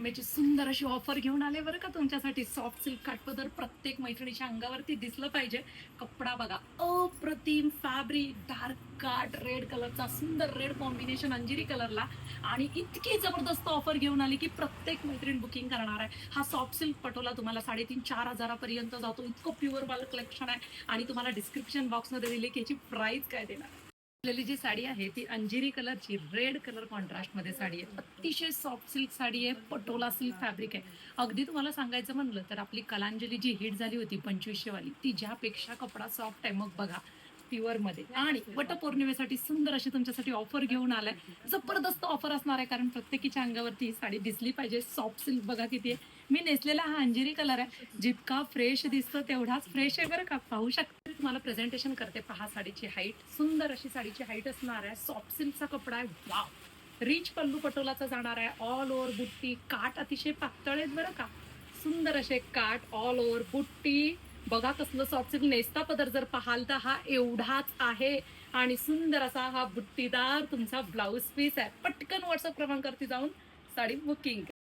पौर्णिमेची सुंदर अशी ऑफर घेऊन आले बरं का तुमच्यासाठी. सॉफ्ट सिल्क काठपदर प्रत्येक मैत्रिणीच्या अंगावरती दिसलं पाहिजे. कपडा बघा अप्रतिम फॅब्रिक डार्क काट रेड कलरचा सुंदर रेड कॉम्बिनेशन अंजिरी कलरला आणि इतकी जबरदस्त ऑफर घेऊन आली की प्रत्येक मैत्रीण बुकिंग करणार आहे. हा सॉफ्ट सिल्क पटोला तुम्हाला साडेतीन चार हजारापर्यंत जातो. इतकं प्युअर माल कलेक्शन आहे. आणि तुम्हाला डिस्क्रिप्शन बॉक्समध्ये दिले की याची प्राईस काय देणार? आपल्याली जी साडी आहे ती अंजिरी कलरची रेड कलर कॉन्ट्रास्टमध्ये साडी आहे. अतिशय सॉफ्ट सिल्क साडी आहे पटोला सिल्क फॅब्रिक आहे. अगदी तुम्हाला सांगायचं म्हणलं तर आपली कलांजली जी हिट झाली होती पंचवीसशे वाली ती ज्यापेक्षा कपडा सॉफ्ट आहे. मग बघा प्युअरमध्ये आणि वटपौर्णिमेसाठी सुंदर अशी तुमच्यासाठी ऑफर घेऊन आलाय. जबरदस्त ऑफर असणार आहे कारण प्रत्येकीच्या अंगावरती ही साडी दिसली पाहिजे. सॉफ्ट सिल्क बघा किती आहे. मी नेसलेला हा अंजिरी कलर आहे. जितका फ्रेश दिसतो तेवढाच फ्रेश आहे बरं का. पाहू शकते. तुम्हाला प्रेझेंटेशन करते. पहा साडीची हाईट सुंदर अशी साडीची हाईट असणार आहे. सॉफ्ट सिल्कचा कपडा आहे. वाव रिच पल्लू पटोलाचा जाणार आहे. ऑल ओव्हर बुट्टी. काट अतिशय पातळ आहेत बरं का. सुंदर असे काट ऑल ओव्हर बुट्टी. बघा कसलं सॉफ्ट सिल्क नेसता पदर जर पाहाल तर हा एवढाच आहे. आणि सुंदर असा हा बुट्टीदार तुमचा ब्लाऊज पीस आहे. पटकन व्हॉट्सअप क्रमांकावरती जाऊन साडी बुकिंग